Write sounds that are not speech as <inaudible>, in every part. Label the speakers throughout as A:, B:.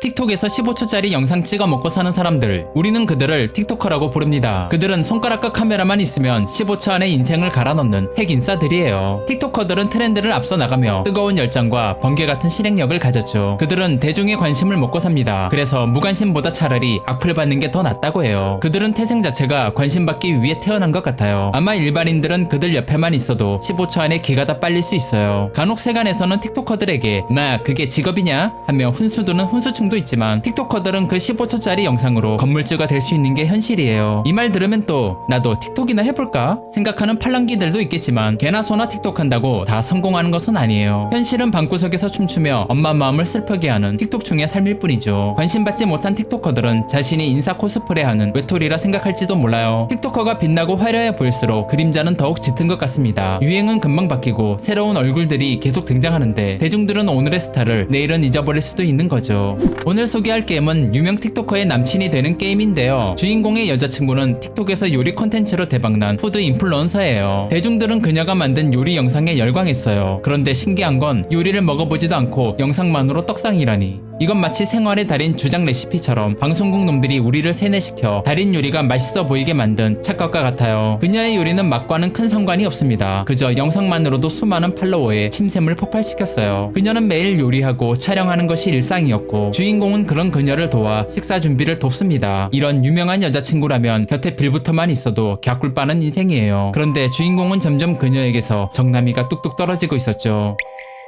A: 틱톡에서 15초짜리 영상 찍어 먹고 사는 사람들. 우리는 그들을 틱토커라고 부릅니다. 그들은 손가락과 카메라만 있으면 15초 안에 인생을 갈아넣는 핵인싸들이에요. 틱토커들은 트렌드를 앞서 나가며 뜨거운 열정과 번개 같은 실행력을 가졌죠. 그들은 대중의 관심을 먹고 삽니다. 그래서 무관심보다 차라리 악플 받는 게 더 낫다고 해요. 그들은 태생 자체가 관심받기 위해 태어난 것 같아요. 아마 일반인들은 그들 옆에만 있어도 15초 안에 기가 다 빨릴 수 있어요. 간혹 세간에서는 틱토커들에게 나 그게 직업이냐 하며 훈수두는 훈수충 도 있지만 틱토커들은 그 15초짜리 영상으로 건물주가 될 수 있는 게 현실이에요. 이 말 들으면 또 나도 틱톡이나 해볼까 생각하는 팔랑귀들도 있겠지만 개나 소나 틱톡 한다고 다 성공하는 것은 아니에요. 현실은 방구석에서 춤추며 엄마 마음을 슬프게 하는 틱톡충의 삶일 뿐이죠. 관심받지 못한 틱토커들은 자신이 인사 코스프레하는 외톨이라 생각할지도 몰라요. 틱토커가 빛나고 화려해 보일수록 그림자는 더욱 짙은 것 같습니다. 유행은 금방 바뀌고 새로운 얼굴들이 계속 등장하는데 대중들은 오늘의 스타를 내일은 잊어버릴 수도 있는 거죠. 오늘 소개할 게임은 유명 틱토커의 남친이 되는 게임인데요. 주인공의 여자친구는 틱톡에서 요리 콘텐츠로 대박난 푸드 인플루언서예요. 대중들은 그녀가 만든 요리 영상에 열광했어요. 그런데 신기한 건 요리를 먹어보지도 않고 영상만으로 떡상이라니. 이건 마치 생활의 달인 주장 레시피처럼 방송국 놈들이 우리를 세뇌시켜 달인 요리가 맛있어 보이게 만든 착각과 같아요. 그녀의 요리는 맛과는 큰 상관이 없습니다. 그저 영상만으로도 수많은 팔로워에 침샘을 폭발시켰어요. 그녀는 매일 요리하고 촬영하는 것이 일상이었고 주인공은 그런 그녀를 도와 식사 준비를 돕습니다. 이런 유명한 여자친구라면 곁에 빌부터만 있어도 갸꿀 빠는 인생이에요. 그런데 주인공은 점점 그녀에게서 정남이가 뚝뚝 떨어지고 있었죠.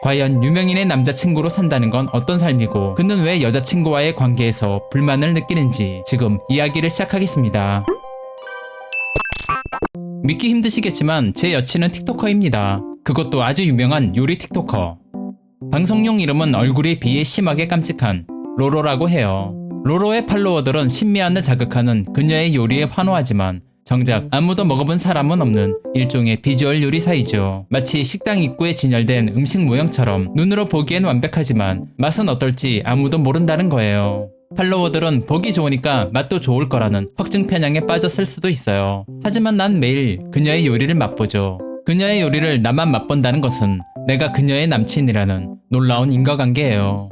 A: 과연 유명인의 남자친구로 산다는 건 어떤 삶이고 그는 왜 여자친구와의 관계에서 불만을 느끼는지 지금 이야기를 시작하겠습니다. 믿기 힘드시겠지만 제 여친은 틱토커입니다. 그것도 아주 유명한 요리 틱토커. 방송용 이름은 얼굴에 비해 심하게 깜찍한 로로라고 해요. 로로의 팔로워들은 신미안을 자극하는 그녀의 요리에 환호하지만 정작 아무도 먹어본 사람은 없는 일종의 비주얼 요리사이죠. 마치 식당 입구에 진열된 음식 모형처럼 눈으로 보기엔 완벽하지만 맛은 어떨지 아무도 모른다는 거예요. 팔로워들은 보기 좋으니까 맛도 좋을 거라는 확증 편향에 빠졌을 수도 있어요. 하지만 난 매일 그녀의 요리를 맛보죠. 그녀의 요리를 나만 맛본다는 것은 내가 그녀의 남친이라는 놀라운 인과관계예요.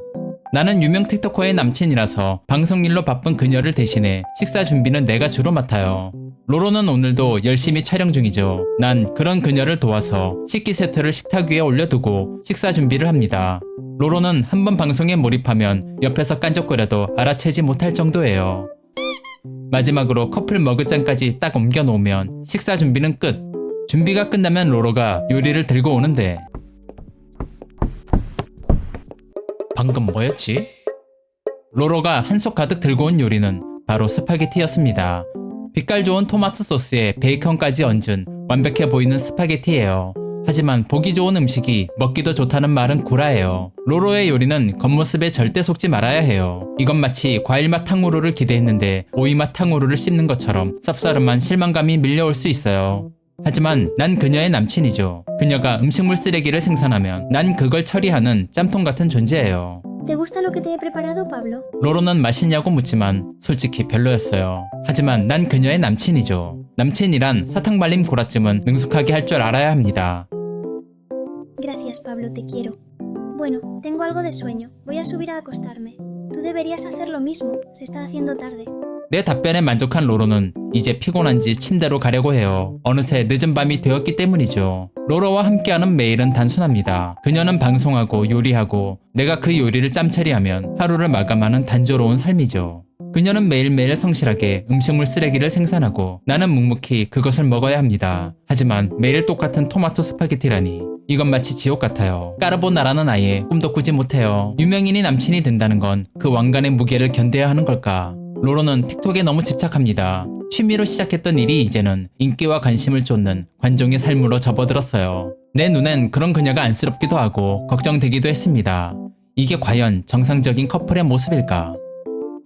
A: 나는 유명 틱토커의 남친이라서 방송 일로 바쁜 그녀를 대신해 식사 준비는 내가 주로 맡아요. 로로는 오늘도 열심히 촬영 중이죠. 난 그런 그녀를 도와서 식기 세트를 식탁 위에 올려두고 식사 준비를 합니다. 로로는 한 번 방송에 몰입하면 옆에서 깐족거려도 알아채지 못할 정도예요. 마지막으로 커플 머그잔까지 딱 옮겨 놓으면 식사 준비는 끝. 준비가 끝나면 로로가 요리를 들고 오는데 방금 뭐였지? 로로가 한 속 가득 들고 온 요리는 바로 스파게티였습니다. 빛깔 좋은 토마토 소스에 베이컨까지 얹은 완벽해 보이는 스파게티예요. 하지만 보기 좋은 음식이 먹기도 좋다는 말은 구라예요. 로로의 요리는 겉모습에 절대 속지 말아야 해요. 이건 마치 과일맛 탕후루를 기대했는데 오이맛 탕후루를 씹는 것처럼 쌉싸름한 실망감이 밀려올 수 있어요. 하지만 난 그녀의 남친이죠. 그녀가 음식물 쓰레기를 생산하면 난 그걸 처리하는 짬통 같은 존재예요.
B: ¿Te gusta lo que te he preparado, Pablo?
A: 로로는 맛있냐고 묻지만 솔직히 별로였어요. 하지만 난 그녀의 남친이죠. 남친이란 사탕 발림 고라쯤은 능숙하게 할 줄 알아야 합니다.
B: Gracias, Pablo, te quiero. Bueno, tengo algo de sueño. Voy a subir a acostarme. Tú deberías hacer lo mismo. Se está haciendo tarde.
A: 내 답변에 만족한 로로는 이제 피곤한지 침대로 가려고 해요. 어느새 늦은 밤이 되었기 때문이죠. 로로와 함께하는 매일은 단순합니다. 그녀는 방송하고 요리하고 내가 그 요리를 짬처리하면 하루를 마감하는 단조로운 삶이죠. 그녀는 매일매일 성실하게 음식물 쓰레기를 생산하고 나는 묵묵히 그것을 먹어야 합니다. 하지만 매일 똑같은 토마토 스파게티라니 이건 마치 지옥 같아요. 까르보나라는 아예 꿈도 꾸지 못해요. 유명인이 남친이 된다는 건 그 왕관의 무게를 견뎌야 하는 걸까? 로로는 틱톡에 너무 집착합니다. 취미로 시작했던 일이 이제는 인기와 관심을 쫓는 관종의 삶으로 접어들었어요. 내 눈엔 그런 그녀가 안쓰럽기도 하고 걱정되기도 했습니다. 이게 과연 정상적인 커플의 모습일까?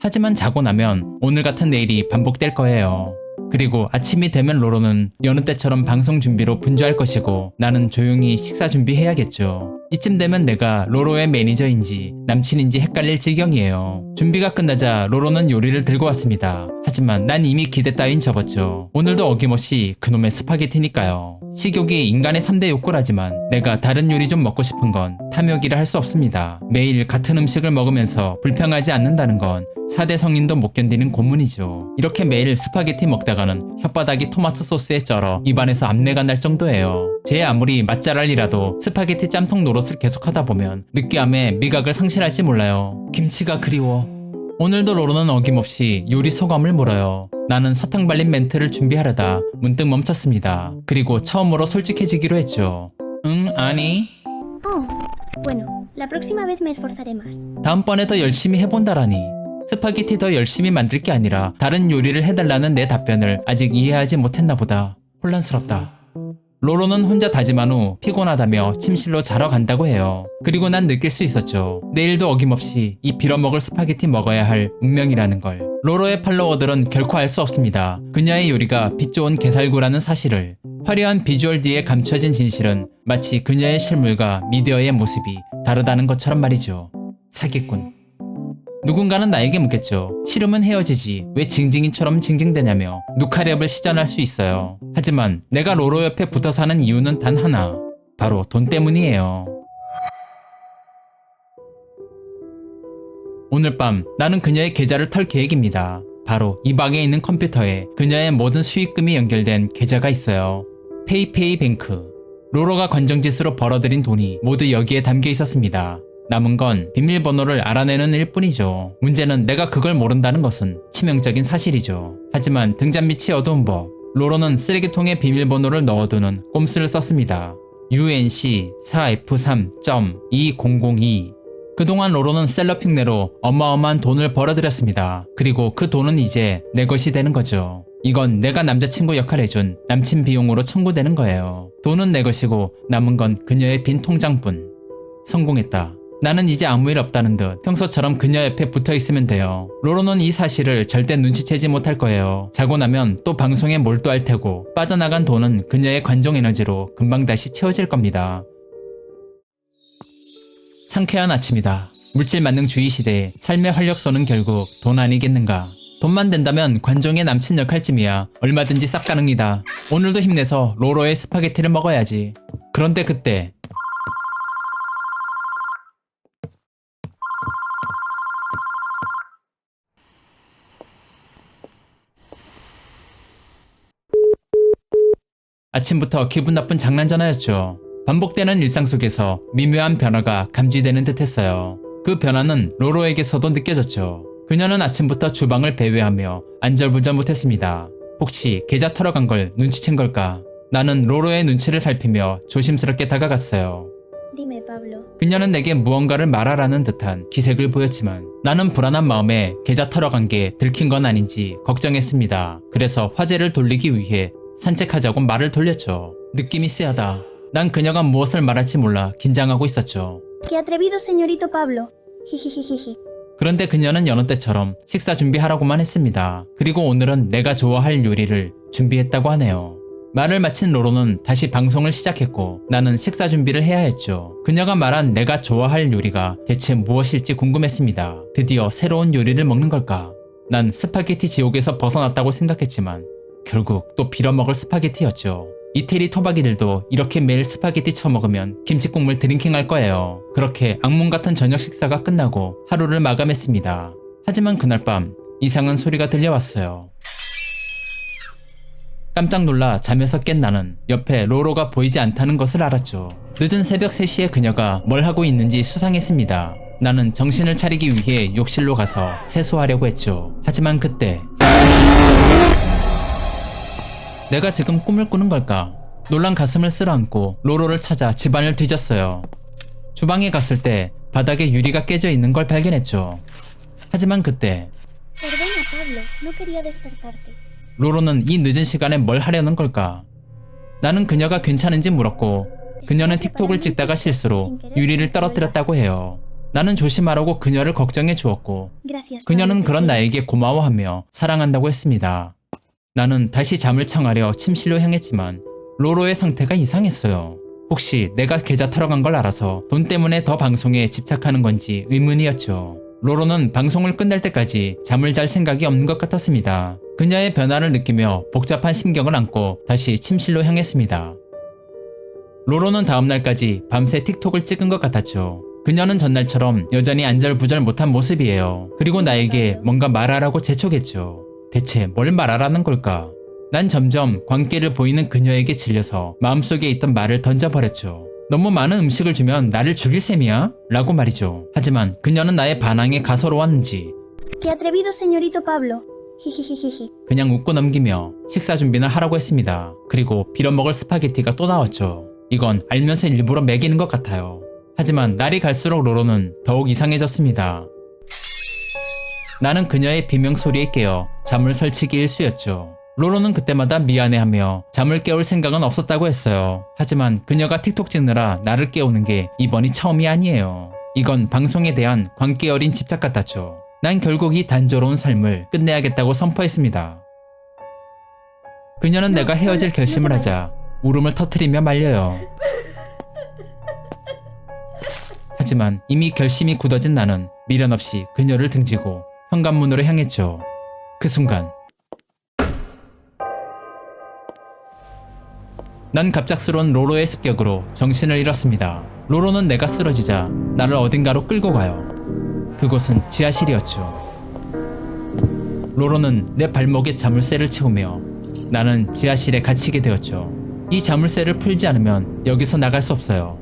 A: 하지만 자고 나면 오늘 같은 내일이 반복될 거예요. 그리고 아침이 되면 로로는 여느 때처럼 방송 준비로 분주할 것이고 나는 조용히 식사 준비해야겠죠. 이쯤 되면 내가 로로의 매니저인지 남친인지 헷갈릴 지경이에요. 준비가 끝나자 로로는 요리를 들고 왔습니다. 하지만 난 이미 기대 따윈 접었죠. 오늘도 어김없이 그놈의 스파게티니까요. 식욕이 인간의 3대 욕구라지만 내가 다른 요리 좀 먹고 싶은 건 탐욕이라 할 수 없습니다. 매일 같은 음식을 먹으면서 불평하지 않는다는 건 4대 성인도 못 견디는 고문이죠. 이렇게 매일 스파게티 먹다가는 혓바닥이 토마토 소스에 쩔어 입안에서 암내가 날 정도예요. 제 아무리 맛잘알이라도 스파게티 짬통 노릇 을 계속하다 보면 느끼함에 미각을 상실할지 몰라요. 김치가 그리워. 오늘도 로로는 어김없이 요리 소감을 물어요. 나는 사탕 발린 멘트를 준비하려다 문득 멈췄습니다. 그리고 처음으로 솔직해지기로 했죠. 응, 아니.
B: Oh, bueno, la próxima vez me esforzaré más.
A: 다음번에 더 열심히 해본다라니. 스파게티 더 열심히 만들 게 아니라 다른 요리를 해달라는 내 답변을 아직 이해하지 못했나 보다. 혼란스럽다. 로로는 혼자 다짐한 후 피곤하다며 침실로 자러 간다고 해요. 그리고 난 느낄 수 있었죠. 내일도 어김없이 이 빌어먹을 스파게티 먹어야 할 운명이라는 걸. 로로의 팔로워들은 결코 알 수 없습니다. 그녀의 요리가 빛 좋은 게살구라는 사실을. 화려한 비주얼 뒤에 감춰진 진실은 마치 그녀의 실물과 미디어의 모습이 다르다는 것처럼 말이죠. 사기꾼. 누군가는 나에게 묻겠죠. 싫으면 헤어지지. 왜 징징이처럼 징징대냐며 누카랩을 시전할 수 있어요. 하지만 내가 로로 옆에 붙어 사는 이유는 단 하나. 바로 돈 때문이에요. 오늘 밤 나는 그녀의 계좌를 털 계획입니다. 바로 이 방에 있는 컴퓨터에 그녀의 모든 수익금이 연결된 계좌가 있어요. 페이페이 뱅크. 로로가 관정짓으로 벌어들인 돈이 모두 여기에 담겨 있었습니다. 남은 건 비밀번호를 알아내는 일 뿐이죠. 문제는 내가 그걸 모른다는 것은 치명적인 사실이죠. 하지만 등잔 밑이 어두운 법. 로로는 쓰레기통에 비밀번호를 넣어두는 꼼수를 썼습니다. UNC 4F3.2002 그동안 로로는 셀럽 흉내로 어마어마한 돈을 벌어들였습니다. 그리고 그 돈은 이제 내 것이 되는 거죠. 이건 내가 남자친구 역할 해준 남친 비용으로 청구되는 거예요. 돈은 내 것이고 남은 건 그녀의 빈 통장뿐. 성공했다. 나는 이제 아무 일 없다는 듯 평소처럼 그녀 옆에 붙어 있으면 돼요. 로로는 이 사실을 절대 눈치채지 못할 거예요. 자고 나면 또 방송에 몰두할 테고 빠져나간 돈은 그녀의 관종 에너지로 금방 다시 채워질 겁니다. 상쾌한 아침이다. 물질 만능 주의 시대에 삶의 활력소는 결국 돈 아니겠는가. 돈만 된다면 관종의 남친 역할쯤이야. 얼마든지 싹 가능이다. 오늘도 힘내서 로로의 스파게티를 먹어야지. 그런데 그때 아침부터 기분 나쁜 장난 전화였죠. 반복되는 일상 속에서 미묘한 변화가 감지되는 듯 했어요. 그 변화는 로로에게서도 느껴졌죠. 그녀는 아침부터 주방을 배회하며 안절부절 못했습니다. 혹시 계좌 털어간 걸 눈치챈 걸까? 나는 로로의 눈치를 살피며 조심스럽게 다가갔어요. 그녀는 내게 무언가를 말하라는 듯한 기색을 보였지만 나는 불안한 마음에 계좌 털어간 게 들킨 건 아닌지 걱정했습니다. 그래서 화제를 돌리기 위해 산책하자고 말을 돌렸죠. 느낌이 쎄하다. 난 그녀가 무엇을 말할지 몰라 긴장하고 있었죠.
B: ¡Qué atrevido, señorito Pablo! <laughs>
A: 그런데 그녀는 여느 때처럼 식사 준비하라고만 했습니다. 그리고 오늘은 내가 좋아할 요리를 준비했다고 하네요. 말을 마친 로로는 다시 방송을 시작했고 나는 식사 준비를 해야 했죠. 그녀가 말한 내가 좋아할 요리가 대체 무엇일지 궁금했습니다. 드디어 새로운 요리를 먹는 걸까? 난 스파게티 지옥에서 벗어났다고 생각했지만 결국 또 빌어먹을 스파게티였죠. 이태리 토박이들도 이렇게 매일 스파게티 처먹으면 김치국물 드링킹 할 거예요. 그렇게 악몽 같은 저녁 식사가 끝나고 하루를 마감했습니다. 하지만 그날 밤 이상한 소리가 들려왔어요. 깜짝 놀라 잠에서 깬 나는 옆에 로로가 보이지 않다는 것을 알았죠. 늦은 새벽 3시에 그녀가 뭘 하고 있는지 수상했습니다. 나는 정신을 차리기 위해 욕실로 가서 세수하려고 했죠. 하지만 그때 내가 지금 꿈을 꾸는 걸까? 놀란 가슴을 쓸어안고 로로를 찾아 집안을 뒤졌어요. 주방에 갔을 때 바닥에 유리가 깨져 있는 걸 발견했죠. 하지만 그때. 로로는 이 늦은 시간에 뭘 하려는 걸까? 나는 그녀가 괜찮은지 물었고 그녀는 틱톡을 찍다가 실수로 유리를 떨어뜨렸다고 해요. 나는 조심하라고 그녀를 걱정해 주었고 그녀는 그런. 나에게 고마워하며 사랑한다고 했습니다. 나는 다시 잠을 청하려 침실로 향했지만 로로의 상태가 이상했어요. 혹시 내가 계좌 털어간 걸 알아서 돈 때문에 더 방송에 집착하는 건지 의문이었죠. 로로는 방송을 끝낼 때까지 잠을 잘 생각이 없는 것 같았습니다. 그녀의 변화를 느끼며 복잡한 심경을 안고 다시 침실로 향했습니다. 로로는 다음날까지 밤새 틱톡을 찍은 것 같았죠. 그녀는 전날처럼 여전히 안절부절 못한 모습이에요. 그리고 나에게 뭔가 말하라고 재촉했죠. 대체 뭘 말하라는 걸까? 난 점점 광기를 보이는 그녀에게 질려서 마음속에 있던 말을 던져버렸죠. 너무 많은 음식을 주면 나를 죽일 셈이야? 라고 말이죠. 하지만 그녀는 나의 반항에 가소로웠는지. 그냥 웃고 넘기며 식사 준비는 하라고 했습니다. 그리고 빌어먹을 스파게티가 또 나왔죠. 이건 알면서 일부러 먹이는 것 같아요. 하지만 날이 갈수록 로로는 더욱 이상해졌습니다. 나는 그녀의 비명 소리에 깨어 잠을 설치기 일쑤였죠. 로로는 그때마다 미안해하며 잠을 깨울 생각은 없었다고 했어요. 하지만 그녀가 틱톡 찍느라 나를 깨우는 게 이번이 처음이 아니에요. 이건 방송에 대한 광기 어린 집착 같았죠. 난 결국 이 단조로운 삶을 끝내야겠다고 선포했습니다. 그녀는 내가 헤어질 결심을 하자 울음을 터트리며 말려요. 하지만 이미 결심이 굳어진 나는 미련 없이 그녀를 등지고 현관문으로 향했죠. 그 순간 난 갑작스러운 로로의 습격으로 정신을 잃었습니다. 로로는 내가 쓰러지자 나를 어딘가로 끌고 가요. 그곳은 지하실이었죠. 로로는 내 발목에 자물쇠를 채우며 나는 지하실에 갇히게 되었죠. 이 자물쇠를 풀지 않으면 여기서 나갈 수 없어요.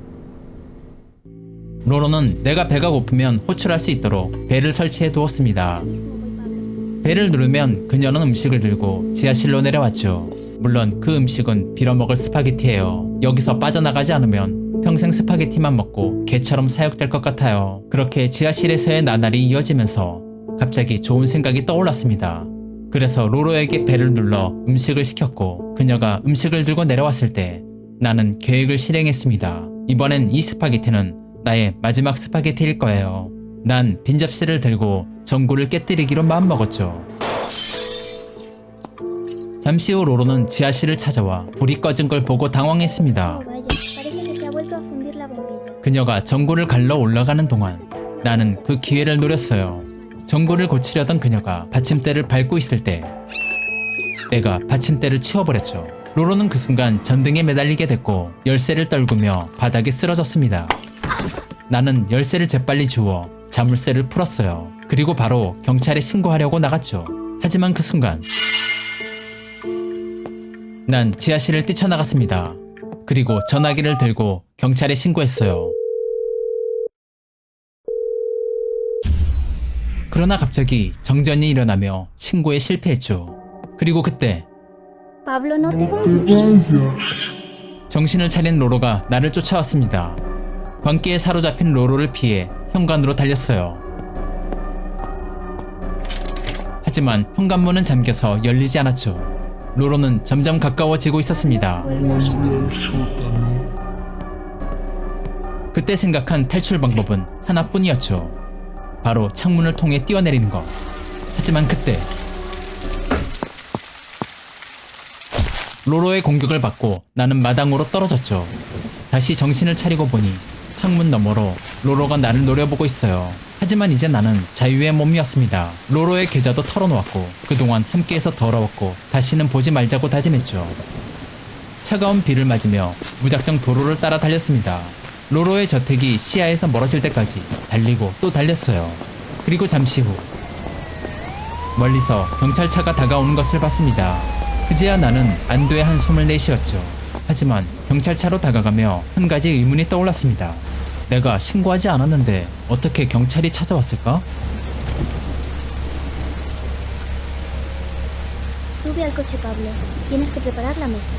A: 로로는 내가 배가 고프면 호출할 수 있도록 배를 설치해 두었습니다. 배를 누르면 그녀는 음식을 들고 지하실로 내려왔죠. 물론 그 음식은 빌어먹을 스파게티예요. 여기서 빠져나가지 않으면 평생 스파게티만 먹고 개처럼 사육될 것 같아요. 그렇게 지하실에서의 나날이 이어지면서 갑자기 좋은 생각이 떠올랐습니다. 그래서 로로에게 배를 눌러 음식을 시켰고 그녀가 음식을 들고 내려왔을 때 나는 계획을 실행했습니다. 이번엔 이 스파게티는 나의 마지막 스파게티일 거예요. 난빈 접시를 들고 전구를 깨뜨리기로 마음먹었죠. 잠시 후 로로는 지하실을 찾아와 불이 꺼진 걸 보고 당황했습니다.
B: Bombilla.
A: 그녀가 전구를 갈러 올라가는 동안 나는 그 기회를 노렸어요. 전구를 고치려던 그녀가 받침대를 밟고 있을 때 내가 받침대를 치워버렸죠. 로로는 그 순간 전등에 매달리게 됐고 열쇠를 떨구며 바닥에 쓰러졌습니다. 나는 열쇠를 재빨리 주워 자물쇠를 풀었어요. 그리고 바로 경찰에 신고하려고 나갔죠. 하지만 그 순간 난 지하실을 뛰쳐나갔습니다. 그리고 전화기를 들고 경찰에 신고했어요. 그러나 갑자기 정전이 일어나며 신고에 실패했죠. 그리고 그때. 정신을 차린 로로가 나를 쫓아왔습니다. 광기에 사로잡힌 로로를 피해 현관으로 달렸어요. 하지만 현관문은 잠겨서 열리지 않았죠. 로로는 점점 가까워지고 있었습니다. 그때 생각한 탈출 방법은 하나뿐이었죠. 바로 창문을 통해 뛰어내리는 것. 하지만 그때 로로의 공격을 받고 나는 마당으로 떨어졌죠. 다시 정신을 차리고 보니 창문 너머로 로로가 나를 노려보고 있어요. 하지만 이제 나는 자유의 몸이었습니다. 로로의 계좌도 털어놓았고 그동안 함께해서 더러웠고 다시는 보지 말자고 다짐했죠. 차가운 비를 맞으며 무작정 도로를 따라 달렸습니다. 로로의 저택이 시야에서 멀어질 때까지 달리고 또 달렸어요. 그리고 잠시 후 멀리서 경찰차가 다가오는 것을 봤습니다. 그제야 나는 안도의 한숨을 내쉬었죠. 하지만 경찰차로 다가가며 한 가지 의문이 떠올랐습니다. 내가 신고하지 않았는데 어떻게 경찰이 찾아왔을까?
B: Sube al coche, Pablo. Tienes que preparar la mesa.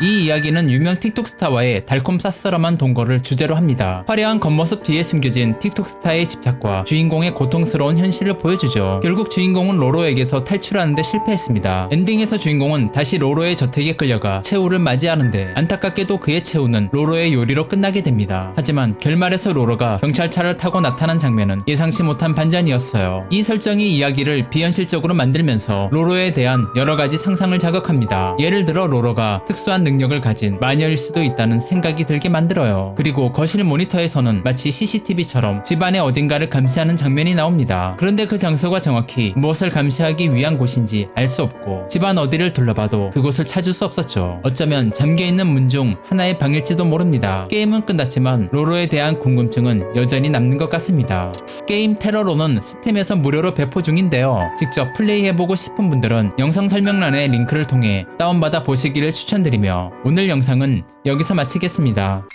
A: 이 이야기는 유명 틱톡 스타와의 달콤 쌉싸름한 동거를 주제로 합니다. 화려한 겉모습 뒤에 숨겨진 틱톡 스타의 집착과 주인공의 고통스러운 현실을 보여주죠. 결국 주인공은 로로에게서 탈출하는데 실패했습니다. 엔딩에서 주인공은 다시 로로의 저택에 끌려가 최후를 맞이하는데 안타깝게도 그의 최후는 로로의 요리로 끝나게 됩니다. 하지만 결말에서 로로가 경찰차를 타고 나타난 장면은 예상치 못한 반전이었어요. 이 설정이 이야기를 비현실적으로 만들면서 로로에 대한 여러 가지 상상을 자극합니다. 예를 들어 로로가 특수한 능력을 가진 마녀일 수도 있다는 생각이 들게 만들어요. 그리고 거실 모니터에서는 마치 CCTV처럼 집안의 어딘가를 감시하는 장면이 나옵니다. 그런데 그 장소가 정확히 무엇을 감시하기 위한 곳인지 알 수 없고 집안 어디를 둘러봐도 그곳을 찾을 수 없었죠. 어쩌면 잠겨있는 문 중 하나의 방일지도 모릅니다. 게임은 끝났지만 로로에 대한 궁금증은 여전히 남는 것 같습니다. 게임 테러로는 스팀에서 무료로 배포 중인데요. 직접 플레이해보고 싶은 분들은 영상 설명란의 링크를 통해 다운받아 보시기를 추천드리 며 오늘 영상은 여기서 마치겠습니다.